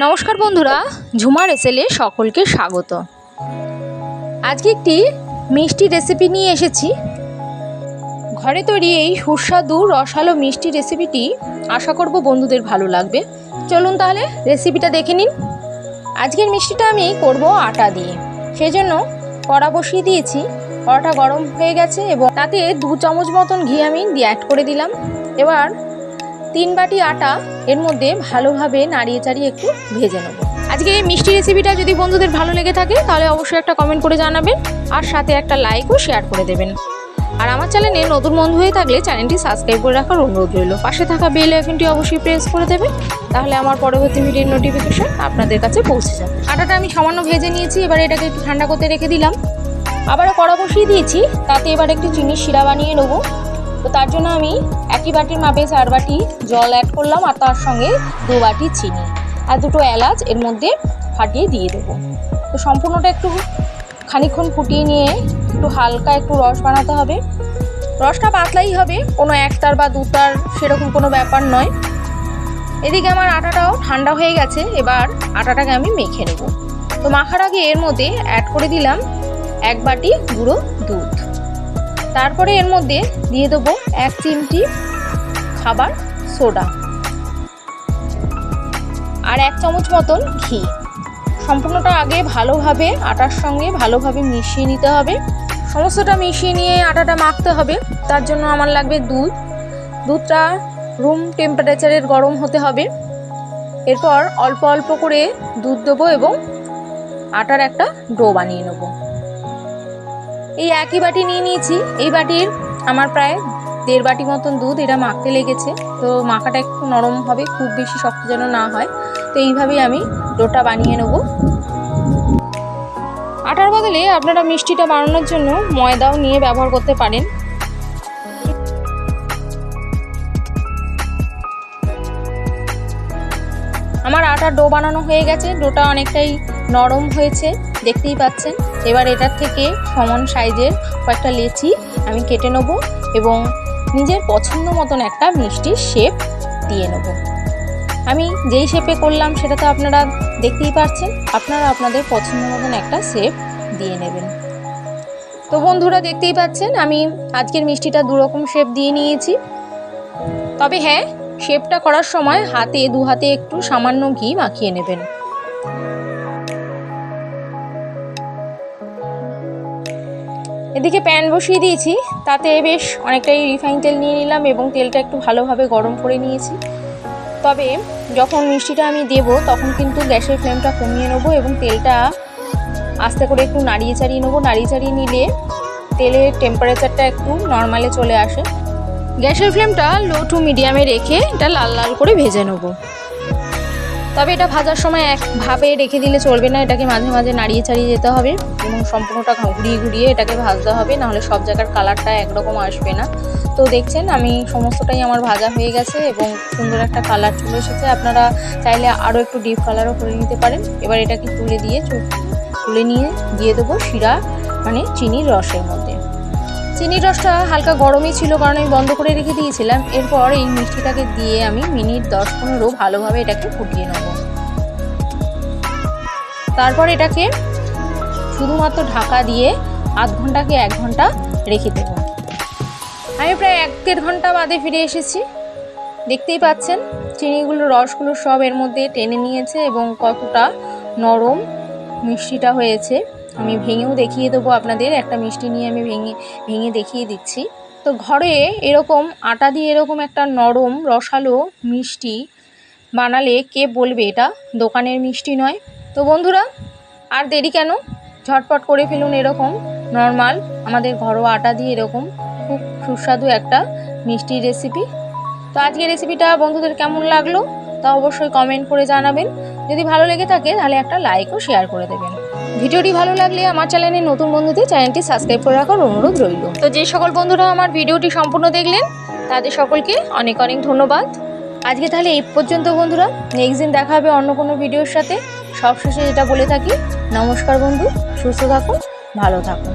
নমস্কার বন্ধুরা, ঝুমার এসেলে সকলকে স্বাগত। আজকে একটি মিষ্টি রেসিপি নিয়ে এসেছি। ঘরে তৈরি এই সুস্বাদু, রসালো মিষ্টি রেসিপিটি আশা করব বন্ধুদের ভালো লাগবে। চলুন তাহলে রেসিপিটা দেখে নিন। আজকের মিষ্টিটা আমি করব আটা দিয়ে। সেই জন্য কড়া বসিয়ে দিয়েছি। কড়াটা গরম হয়ে গেছে এবং তাতে দু চামচ মতন ঘি আমি দিয়ে অ্যাড করে দিলাম। এবার তিন বাটি আটা এর মধ্যে ভালোভাবে নাড়িয়ে চাড়িয়ে একটু ভেজে নেব। আজকে এই মিষ্টি রেসিপিটা যদি বন্ধুদের ভালো লেগে থাকে, তাহলে অবশ্যই একটা কমেন্ট করে জানাবেন আর সাথে একটা লাইকও শেয়ার করে দেবেন। আর আমার চ্যানেলে নতুন বন্ধু হয়ে থাকলে চ্যানেলটি সাবস্ক্রাইব করে রাখার অনুরোধ রইল। পাশে থাকা বেল আইকনটি অবশ্যই প্রেস করে দেবেন, তাহলে আমার পরবর্তী ভিডিওর নোটিফিকেশন আপনাদের কাছে পৌঁছে যাবে। আটাটা আমি সামান্য ভেজে নিয়েছি, এবার এটাকে একটু ঠান্ডা করতে রেখে দিলাম। আবারও কড়া বসিয়ে দিয়েছি, তাতে এবার একটু চিনির শিরা বানিয়ে নেব। তো তার জন্য আমি একই বাটির মাপে চার বাটি জল অ্যাড করলাম আর তার সঙ্গে দু বাটি চিনি। আর দুটো এলাচ এর মধ্যে ফাটিয়ে দিয়ে দেবো। তো সম্পূর্ণটা একটু খানিক্ষণ ফুটিয়ে নিয়ে একটু হালকা একটু রস বানাতে হবে। রসটা পাতলাই হবে, কোনো একটার বা দুটার সেরকম কোনো ব্যাপার নয়। এদিকে আমার আটাটাও ঠান্ডা হয়ে গেছে, এবার আটাটাকে আমি মেখে নেব। তো মাখার আগে এর মধ্যে অ্যাড করে দিলাম এক বাটি গুঁড়ো দুধ। তারপরে এর মধ্যে দিয়ে দেবো এক চিমটি খাবার সোডা আর এক চামচ মতন ঘি। সম্পূর্ণটা আগে ভালোভাবে আটার সঙ্গে ভালোভাবে মিশিয়ে নিতে হবে। সমস্তটা মিশিয়ে নিয়ে আটাটা মাখতে হবে। তার জন্য আমার লাগবে দুধ। দুধটা রুম টেম্পারেচারের গরম হতে হবে। এরপর অল্প অল্প করে দুধ দেবো এবং আটার একটা ডো বানিয়ে নেব। এই একই বাটি নিয়ে নিয়েছি। এই বাটির আমার প্রায় দেড় বাটি মতন দুধ এটা মাখতে লেগেছে। তো মাখাটা একটু নরম হবে, খুব বেশি শক্ত যেন না হয়। তো এইভাবেই আমি ডোটা বানিয়ে নেব। আটার বদলে আপনারা মিষ্টিটা বানানোর জন্য ময়দাও নিয়ে ব্যবহার করতে পারেন। আমার আটার ডো বানানো হয়ে গেছে। ডোটা অনেকটাই নরম হয়েছে, দেখতেই পাচ্ছেন। এবার এটার থেকে সমান সাইজের কয়েকটা লেচি আমি কেটে নেব এবং নিজের পছন্দ মতন একটা মিষ্টির শেপ দিয়ে নেব। আমি যেই শেপে করলাম সেটা তো আপনারা দেখতেই পাচ্ছেন আপনারা আপনাদের পছন্দ মতন একটা শেপ দিয়ে নেবেন। তো বন্ধুরা দেখতেই পাচ্ছেন, আমি আজকের মিষ্টিটা দুরকম শেপ দিয়ে নিয়েছি। তবে হ্যাঁ শেপটা করার সময় হাতে দু হাতে একটু সামান্য ঘি মাখিয়ে নেবেন। এদিকে প্যান বসিয়ে দিয়েছি, তাতে বেশ অনেকটাই রিফাইন তেল নিয়ে নিলাম এবং তেলটা একটু ভালোভাবে গরম করে নিয়েছি। তবে যখন মিষ্টিটা আমি দেব, তখন কিন্তু গ্যাসের ফ্লেমটা কমিয়ে নেব এবং তেলটা আস্তে করে একটু নাড়িয়ে চাড়িয়ে নেব। নাড়িয়ে চাড়িয়ে নিলে তেলের টেম্পারেচারটা একটু নর্মালে চলে আসে। গ্যাসের ফ্লেমটা লো টু মিডিয়ামে রেখে এটা লাল লাল করে ভেজে নেব। তবে এটা ভাজার সময় একভাবে রেখে দিলে চলবে না, এটাকে মাঝে মাঝে নাড়িয়ে চাড়িয়ে যেতে হবে এবং সম্পূর্ণটা ঘুরিয়ে ঘুরিয়ে এটাকে ভাজতে হবে, নাহলে সব জায়গার কালারটা একরকম আসবে না। তো দেখছেন, আমি সমস্তটাই আমার ভাজা হয়ে গেছে এবং সুন্দর একটা কালার চলে এসেছে। আপনারা চাইলে আরও একটু ডিপ কালারও করে নিতে পারেন। এবার এটাকে তুলে দিয়ে তুলে নিয়ে দিয়ে দেবো শিরা মানে চিনির রসের মধ্যে। চিনির রসটা হালকা গরমই ছিল, কারণ আমি বন্ধ করে রেখে দিয়েছিলাম। এরপর এই মিষ্টিটাকে দিয়ে আমি মিনিট দশ পনেরো ভালোভাবে এটাকে ফুটিয়ে নেব। তারপর এটাকে শুধুমাত্র ঢাকা দিয়ে আধ ঘন্টাকে এক ঘণ্টা রেখে দেব। আমি প্রায় এক দেড় ঘণ্টা বাদে ফিরে এসেছি। দেখতেই পাচ্ছেন, চিনিগুলো, রসগুলো সব এর মধ্যে টেনে নিয়েছে এবং কতটা নরম মিষ্টিটা হয়েছে। আমি ভেঙেও দেখিয়ে দেবো আপনাদের। একটা মিষ্টি নিয়ে আমি ভেঙে ভেঙে দেখিয়ে দিচ্ছি। তো ঘরে এরকম আটা দিয়ে এরকম একটা নরম রসালো মিষ্টি বানালে কে বলবে এটা? দোকানের মিষ্টি নয়। তো বন্ধুরা, আর দেরি কেন? ঝটপট করে ফেলুন এরকম নর্মাল, আমাদের ঘরোয়া আটা দিয়ে এরকম খুব সুস্বাদু একটা মিষ্টির রেসিপি। তো আজকের রেসিপিটা বন্ধুদের কেমন লাগল তা অবশ্যই কমেন্ট করে জানাবেন। যদি ভালো লেগে থাকে তাহলে একটা লাইকও শেয়ার করে দেবেন। ভিডিওটি ভালো লাগলে আমার চ্যানেলে নতুন বন্ধুদের চ্যানেলটি সাবস্ক্রাইব করে রাখার অনুরোধ রইল। তো যে সকল বন্ধুরা আমার ভিডিওটি সম্পূর্ণ দেখলেন, তাদের সকলকে অনেক অনেক ধন্যবাদ। আজকে তাহলে এই পর্যন্ত বন্ধুরা। নেক্সট দিন দেখা হবে অন্য কোনো ভিডিওর সাথে। সবশেষে যেটা বলে থাকি, নমস্কার বন্ধু, সুস্থ থাকুন, ভালো থাকুন।